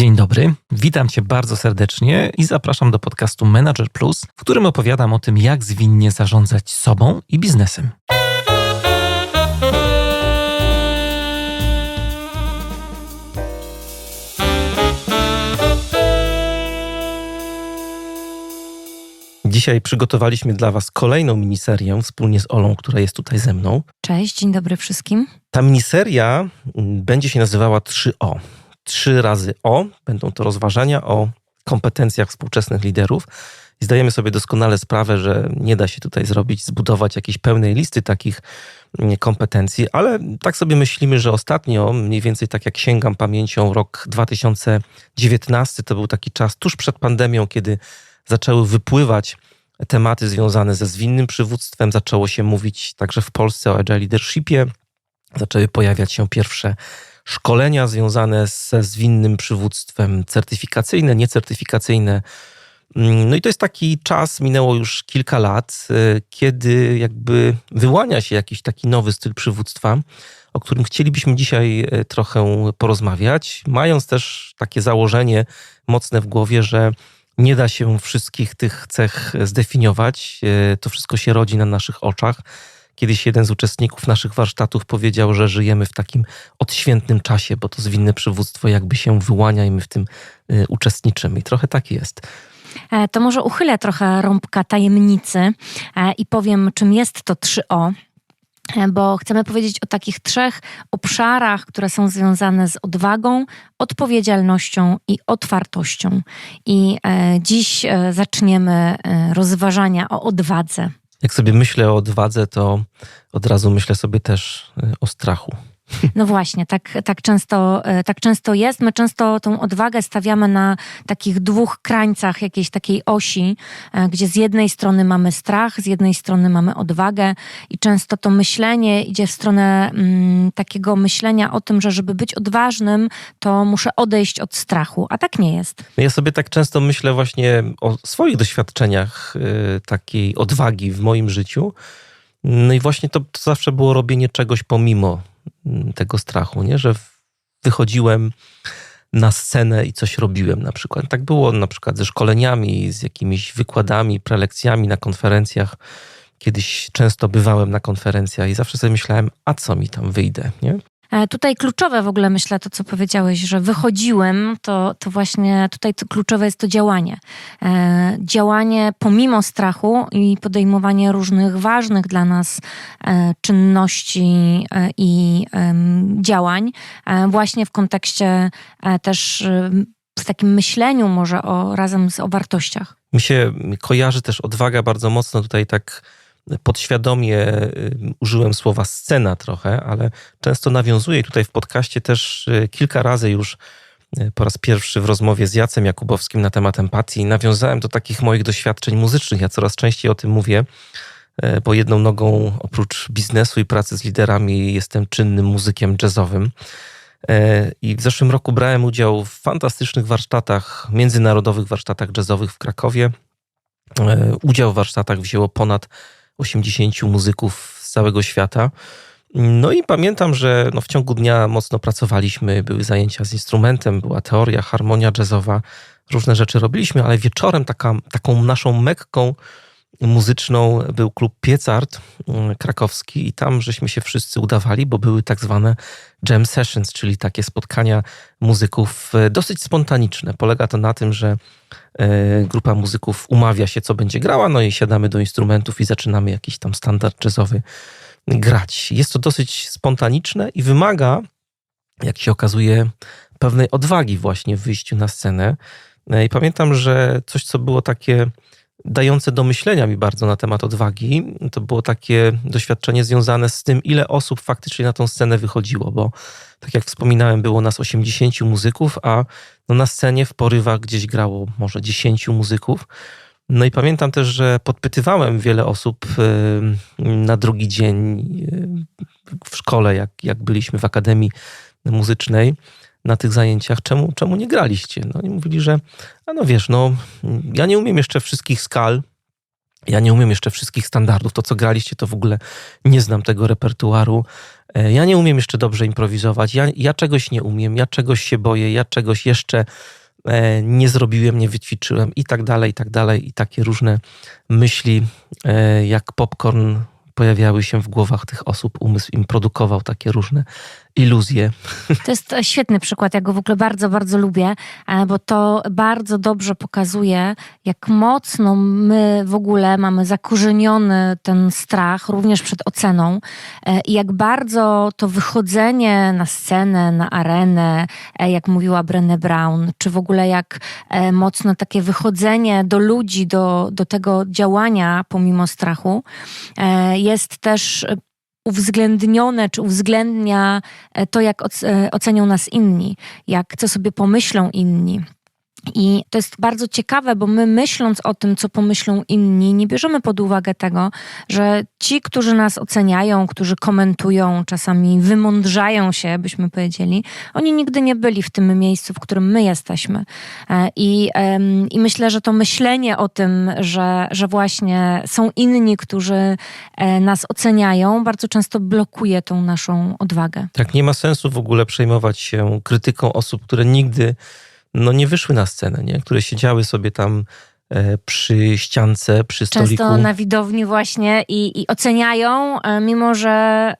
Dzień dobry, witam Cię bardzo serdecznie i zapraszam do podcastu Manager Plus, w którym opowiadam o tym, jak zwinnie zarządzać sobą i biznesem. Dzisiaj przygotowaliśmy dla Was kolejną miniserię wspólnie z Olą, która jest tutaj ze mną. Cześć, dzień dobry wszystkim. Ta miniseria mm, będzie się nazywała 3O. Trzy razy O. Będą to rozważania o kompetencjach współczesnych liderów. I zdajemy sobie doskonale sprawę, że nie da się tutaj zrobić, zbudować jakiejś pełnej listy takich mm, kompetencji, ale tak sobie myślimy, że ostatnio, mniej więcej tak jak sięgam pamięcią, rok 2019 to był taki czas tuż przed pandemią, kiedy zaczęły wypływać tematy związane ze zwinnym przywództwem, zaczęło się mówić także w Polsce o agile leadershipie, zaczęły pojawiać się pierwsze szkolenia związane ze zwinnym przywództwem, certyfikacyjne, niecertyfikacyjne. No i to jest taki czas, minęło już kilka lat, y, kiedy jakby wyłania się jakiś taki nowy styl przywództwa, o którym chcielibyśmy dzisiaj y, trochę porozmawiać, mając też takie założenie mocne w głowie, że nie da się wszystkich tych cech zdefiniować. Y, to wszystko się rodzi na naszych oczach. Kiedyś jeden z uczestników naszych warsztatów powiedział, że żyjemy w takim odświętnym czasie, bo to zwinne przywództwo jakby się wyłania i my w tym y, uczestniczymy. I trochę tak jest. E, to może uchylę trochę rąbka tajemnicy e, i powiem, czym jest to 3O e, bo chcemy powiedzieć o takich trzech obszarach, które są związane z odwagą, odpowiedzialnością i otwartością. I dziś zaczniemy rozważania o odwadze. Jak sobie myślę o odwadze, to od razu myślę sobie też y, o strachu. No właśnie, tak, tak, często, e, tak często jest. My często tą odwagę stawiamy na takich dwóch krańcach jakiejś takiej osi, e, gdzie z jednej strony mamy strach, z jednej strony mamy odwagę i często to myślenie idzie w stronę mm, takiego myślenia o tym, że żeby być odważnym, to muszę odejść od strachu, a tak nie jest. No ja sobie tak często myślę właśnie o swoich doświadczeniach y, takiej odwagi w moim życiu. No i właśnie to, to zawsze było robienie czegoś pomimo tego strachu, nie? że wychodziłem na scenę i coś robiłem na przykład. Tak było na przykład ze szkoleniami, z jakimiś wykładami, prelekcjami na konferencjach. Kiedyś często bywałem na konferencjach i zawsze sobie myślałem, a co mi tam wyjdzie, nie? E, tutaj kluczowe w ogóle myślę to, co powiedziałeś, że wychodziłem, to, to właśnie tutaj kluczowe jest to działanie. E, działanie pomimo strachu i podejmowanie różnych ważnych dla nas e, czynności i działań, właśnie w kontekście też w takim myśleniu może o, razem z, o wartościach. Mi się kojarzy też odwaga bardzo mocno tutaj tak podświadomie y, użyłem słowa scena trochę, ale często nawiązuję tutaj w podcaście też y, kilka razy już y, po raz pierwszy w rozmowie z Jacem Jakubowskim na temat empatii nawiązałem do takich moich doświadczeń muzycznych. Ja coraz częściej o tym mówię, bo jedną nogą oprócz biznesu i pracy z liderami jestem czynnym muzykiem jazzowym. I w zeszłym roku brałem udział w fantastycznych warsztatach, międzynarodowych warsztatach jazzowych w Krakowie. Udział w warsztatach wzięło ponad 80 muzyków z całego świata. No i pamiętam, że no w ciągu dnia mocno pracowaliśmy, były zajęcia z instrumentem, była teoria, harmonia jazzowa, różne rzeczy robiliśmy, ale wieczorem taka, taką naszą mekką muzyczną był klub Piecart mm, krakowski i tam żeśmy się wszyscy udawali, bo były tak zwane jam sessions, czyli takie spotkania muzyków e, dosyć spontaniczne. Polega to na tym, że e, grupa muzyków umawia się, co będzie grała, no i siadamy do instrumentów i zaczynamy jakiś tam standard jazzowy grać. Jest to dosyć spontaniczne i wymaga, jak się okazuje, pewnej odwagi właśnie w wyjściu na scenę. E, I pamiętam, że coś, co było takie dające do myślenia mi bardzo na temat odwagi. To było takie doświadczenie związane z tym, ile osób faktycznie na tą scenę wychodziło, bo tak jak wspominałem, było nas 80 muzyków, a no na scenie w porywach gdzieś grało może 10 muzyków. No i pamiętam też, że podpytywałem wiele osób na drugi dzień w szkole, jak, jak byliśmy w Akademii Muzycznej na tych zajęciach, czemu, czemu nie graliście? No i mówili, że a no wiesz, no ja nie umiem jeszcze wszystkich skal, Ja nie umiem jeszcze wszystkich standardów. To, co graliście, to w ogóle nie znam tego repertuaru. E, ja nie umiem jeszcze dobrze improwizować. Ja, ja czegoś nie umiem, ja czegoś się boję, ja czegoś jeszcze e, nie zrobiłem, nie wyćwiczyłem i tak dalej, i tak dalej. I takie różne myśli, e, jak popcorn pojawiały się w głowach tych osób. Umysł im produkował takie różne iluzje. To jest świetny przykład, ja go w ogóle bardzo, bardzo lubię, e, bo to bardzo dobrze pokazuje, jak mocno my w ogóle mamy zakorzeniony ten strach, również przed oceną e, i jak bardzo to wychodzenie na scenę, na arenę, e, jak mówiła Brené Brown, czy w ogóle jak mocno takie wychodzenie do ludzi, do, do tego działania pomimo strachu, jest też uwzględnione, czy uwzględnia e, to, jak e, ocenią nas inni, jak co sobie pomyślą inni. I to jest bardzo ciekawe, bo my myśląc o tym, co pomyślą inni, nie bierzemy pod uwagę tego, że ci, którzy nas oceniają, którzy komentują, czasami wymądrzają się, byśmy powiedzieli, oni nigdy nie byli w tym miejscu, w którym my jesteśmy. E, I, i myślę, że to myślenie o tym, że, że właśnie są inni, którzy e, nas oceniają, bardzo często blokuje tą naszą odwagę. Tak, nie ma sensu w ogóle przejmować się krytyką osób, które nigdy no nie wyszły na scenę, nie? które siedziały sobie tam e, przy ściance, przy stoliku. Często na widowni właśnie i, i oceniają, e, mimo że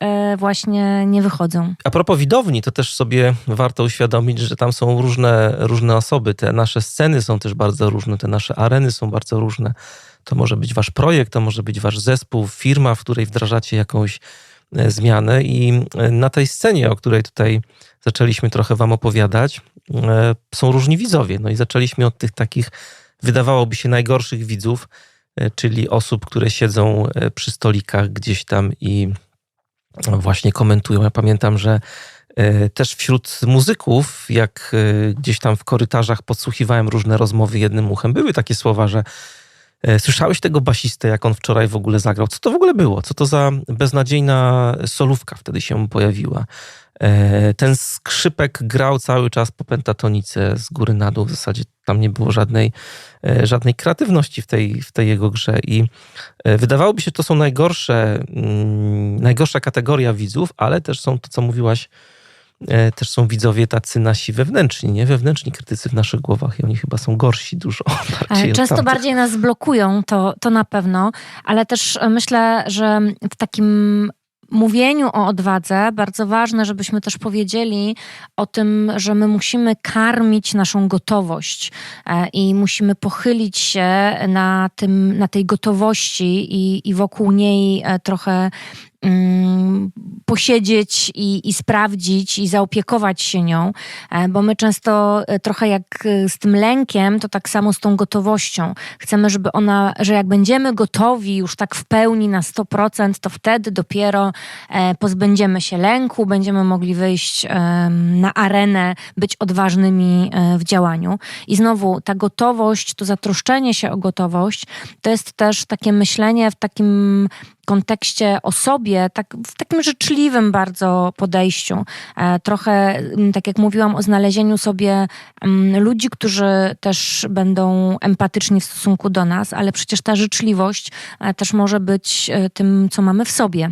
e, właśnie nie wychodzą. A propos widowni, to też sobie warto uświadomić, że tam są różne, różne osoby. Te nasze sceny są też bardzo różne, te nasze areny są bardzo różne. To może być wasz projekt, to może być wasz zespół, firma, w której wdrażacie jakąś zmianę i na tej scenie, o której tutaj zaczęliśmy trochę wam opowiadać, E, są różni widzowie. No i zaczęliśmy od tych takich, wydawałoby się, najgorszych widzów, e, czyli osób, które siedzą e, przy stolikach gdzieś tam i właśnie komentują. Ja pamiętam, że też wśród muzyków, jak gdzieś tam w korytarzach podsłuchiwałem różne rozmowy jednym uchem, były takie słowa, że Słyszałeś tego basistę, jak on wczoraj w ogóle zagrał? Co to w ogóle było? Co to za beznadziejna solówka wtedy się pojawiła? E, ten skrzypek grał cały czas po pentatonice z góry na dół. W zasadzie tam nie było żadnej, e, żadnej kreatywności w tej, w tej jego grze. I e, wydawałoby się, że to są najgorsze, mm, najgorsza kategoria widzów, ale też są to, co mówiłaś, też są widzowie tacy nasi wewnętrzni, nie? Wewnętrzni krytycy w naszych głowach i oni chyba są gorsi dużo. Bardziej Często bardziej nas blokują, to, to na pewno, ale też myślę, że w takim mówieniu o odwadze bardzo ważne, żebyśmy też powiedzieli o tym, że my musimy karmić naszą gotowość e, i musimy pochylić się na, tym, na tej gotowości i, i wokół niej e, trochę posiedzieć i, i, sprawdzić i zaopiekować się nią, e, bo my często e, trochę jak e, z tym lękiem, to tak samo z tą gotowością. Chcemy, żeby ona, że jak będziemy gotowi już tak w pełni na 100%, to wtedy dopiero pozbędziemy się lęku, będziemy mogli wyjść na arenę, być odważnymi w działaniu. I znowu ta gotowość, to zatroszczenie się o gotowość, to jest też takie myślenie w takim kontekście o sobie, tak, w takim życzliwym bardzo podejściu. E, trochę, mm, tak jak mówiłam, o znalezieniu sobie mm, ludzi, którzy też będą empatyczni w stosunku do nas, ale przecież ta życzliwość e, też może być e, tym, co mamy w sobie.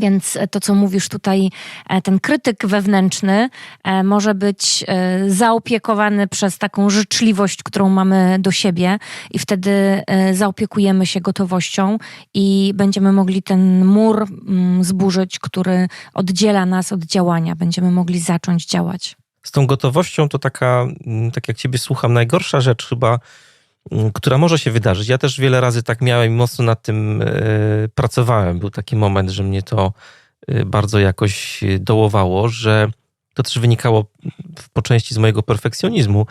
Więc to, co mówisz tutaj, e, ten krytyk wewnętrzny e, może być e, zaopiekowany przez taką życzliwość, którą mamy do siebie, i wtedy zaopiekujemy się gotowością i będziemy mogli ten mur mm, zburzyć, który oddziela nas od działania. Będziemy mogli zacząć działać. Z tą gotowością to taka, mm, tak jak Ciebie słucham, najgorsza rzecz chyba która może się wydarzyć. Ja też wiele razy tak miałem i mocno nad tym e, pracowałem. Był taki moment, że mnie to e, bardzo jakoś dołowało, że to też wynikało po części z mojego perfekcjonizmu,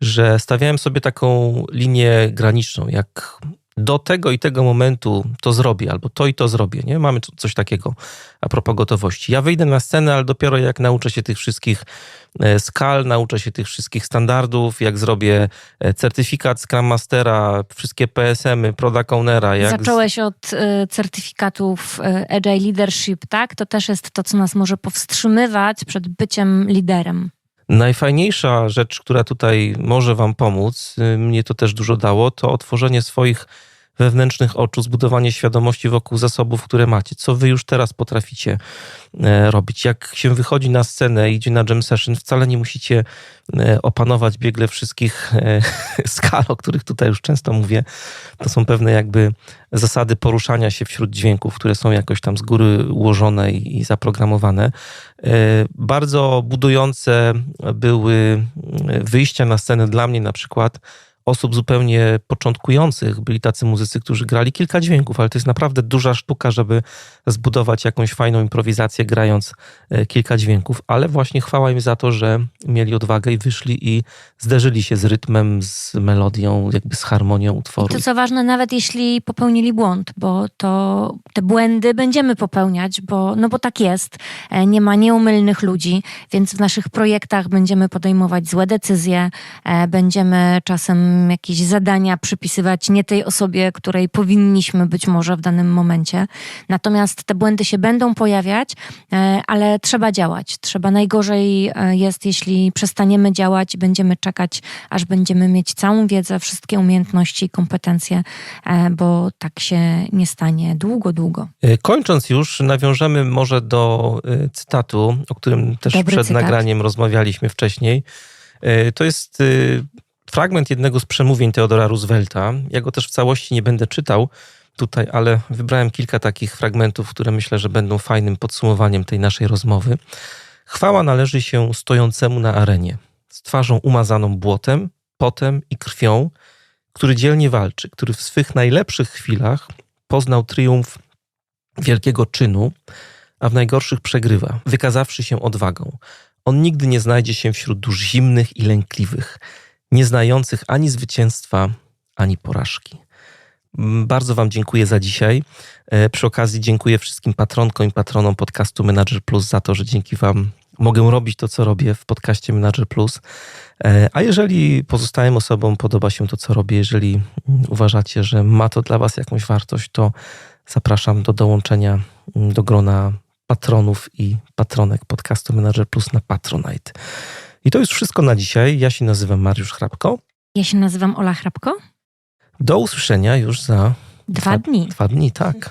że stawiałem sobie taką linię graniczną, jak do tego i tego momentu to zrobię, albo to i to zrobię, nie? Mamy coś takiego a propos gotowości. Ja wyjdę na scenę, ale dopiero jak nauczę się tych wszystkich e, skal, nauczę się tych wszystkich standardów, jak zrobię e, certyfikat Scrum Mastera, wszystkie PSM-y, Product Ownera. Jak Zacząłeś od y, certyfikatów Agile Leadership, tak? To też jest to, co nas może powstrzymywać przed byciem liderem. Najfajniejsza rzecz, która tutaj może Wam pomóc, mnie to też dużo dało, to otworzenie swoich wewnętrznych oczu, zbudowanie świadomości wokół zasobów, które macie. Co wy już teraz potraficie e, robić. Jak się wychodzi na scenę i idzie na jam session, wcale nie musicie e, opanować biegle wszystkich e, skal, o których tutaj już często mówię. To są pewne jakby zasady poruszania się wśród dźwięków, które są jakoś tam z góry ułożone i, zaprogramowane. Bardzo budujące były wyjścia na scenę dla mnie na przykład osób zupełnie początkujących. Byli tacy muzycy, którzy grali kilka dźwięków, ale to jest naprawdę duża sztuka, żeby zbudować jakąś fajną improwizację, grając e, kilka dźwięków. Ale właśnie chwała im za to, że mieli odwagę i wyszli i zderzyli się z rytmem, z melodią, jakby z harmonią I utworu. to co ważne, nawet jeśli popełnili błąd, bo to te błędy będziemy popełniać, bo, no bo tak jest. E, Nie ma nieumylnych ludzi, więc w naszych projektach będziemy podejmować złe decyzje, e, będziemy czasem jakieś zadania przypisywać nie tej osobie, której powinniśmy być może w danym momencie. Natomiast te błędy się będą pojawiać, e, ale trzeba działać. Trzeba najgorzej e, jest, jeśli przestaniemy działać i będziemy czekać, aż będziemy mieć całą wiedzę, wszystkie umiejętności i kompetencje, e, bo tak się nie stanie długo, długo. Kończąc już, nawiążemy może do cytatu, o którym też Dobry przed cytat. nagraniem rozmawialiśmy wcześniej. To jest fragment jednego z przemówień Teodora Roosevelta. Ja go też w całości nie będę czytał tutaj, ale wybrałem kilka takich fragmentów, które myślę, że będą fajnym podsumowaniem tej naszej rozmowy. Chwała należy się stojącemu na arenie, z twarzą umazaną błotem, potem i krwią, który dzielnie walczy, który w swych najlepszych chwilach poznał triumf wielkiego czynu, a w najgorszych przegrywa, wykazawszy się odwagą. On nigdy nie znajdzie się wśród dusz zimnych i lękliwych, nie znających ani zwycięstwa, ani porażki. Mm, Bardzo Wam dziękuję za dzisiaj. E, Przy okazji dziękuję wszystkim patronkom i patronom podcastu Manager Plus za to, że dzięki Wam mogę robić to, co robię w podcaście Manager Plus. E, A jeżeli pozostałym osobom podoba się to, co robię, jeżeli mm, uważacie, że ma to dla Was jakąś wartość, to zapraszam do dołączenia mm, do grona patronów i patronek podcastu Manager Plus na Patronite. I to już wszystko na dzisiaj. Ja się nazywam Mariusz Hrabko. Ja się nazywam Ola Hrabko. Do usłyszenia już za Dwa dni. dwa dni, tak.